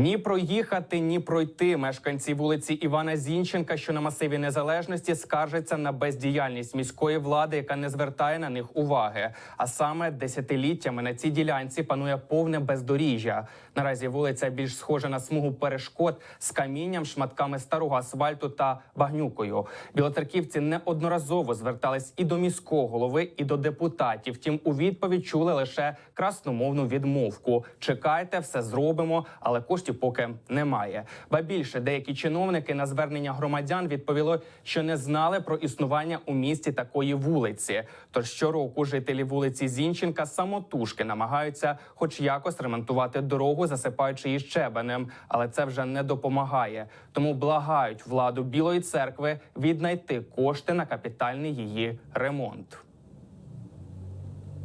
Ні проїхати, ні пройти. Мешканці вулиці Івана Зінченка, що на масиві незалежності, скаржаться на бездіяльність міської влади, яка не звертає на них уваги. А саме десятиліттями на цій ділянці панує повне бездоріжжя. Наразі вулиця більш схожа на смугу перешкод з камінням, шматками старого асфальту та багнюкою. Білоцерківці неодноразово звертались і до міського голови, і до депутатів. Втім, у відповідь чули лише красномовну відмовку. Чекайте, все зробимо, але коштів поки немає. Ба більше деякі чиновники на звернення громадян відповіли, що не знали про існування у місті такої вулиці. Тож щороку жителі вулиці Зінченка самотужки намагаються, хоч якось ремонтувати дорогу, засипаючи її щебенем, але це вже не допомагає. Тому благають владу Білої церкви віднайти кошти на капітальний її ремонт.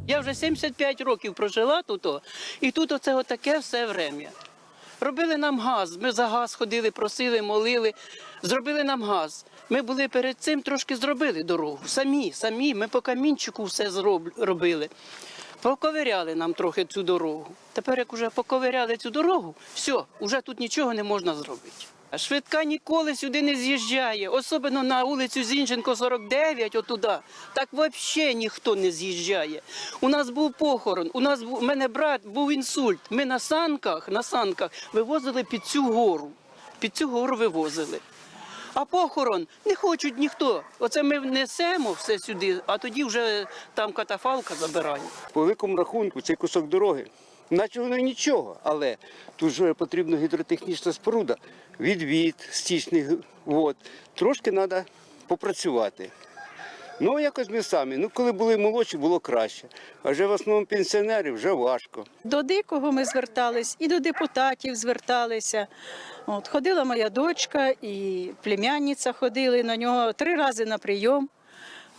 Я вже 75 років прожила тут, і тут оце отаке все врем'я. Робили нам газ. Ми за газ ходили, просили, молили. Зробили нам газ. Ми були перед цим трошки зробили дорогу. Самі, самі. Ми по камінчику все зроб- робили. Поковиряли нам трохи цю дорогу. Тепер, як вже поковиряли цю дорогу, все, вже тут нічого не можна зробити. Швидка ніколи сюди не з'їжджає, особливо на вулицю Зінченко 49, отуда. Так взагалі ніхто не з'їжджає. У нас був похорон, у нас був, у мене брат був інсульт. Ми на санках, на санках вивозили під цю гору. Під цю гору вивозили. А похорон не хочуть ніхто. Оце ми внесемо все сюди, а тоді вже там катафалка забирає. По великому рахунку цей кусок дороги, наче воно нічого, але тут же потрібна гідротехнічна споруда, відвід, стічний вод. Трошки треба попрацювати. Ну, якось ми самі. Ну, коли були молодші, було краще. А вже в основному пенсіонери вже важко. До дикого ми звертались, і до депутатів зверталися. От, ходила моя дочка і племянниця ходили на нього три рази на прийом.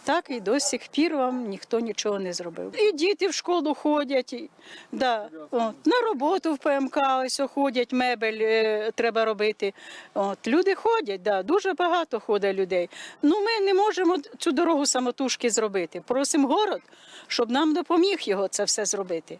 Так і до сих пір вам ніхто нічого не зробив. І діти в школу ходять, і, да, от, на роботу в ПМК ось ходять, мебель е, треба робити. От, люди ходять, да, дуже багато ходить людей. Ну ми не можемо цю дорогу самотужки зробити. Просимо город, щоб нам допоміг його це все зробити.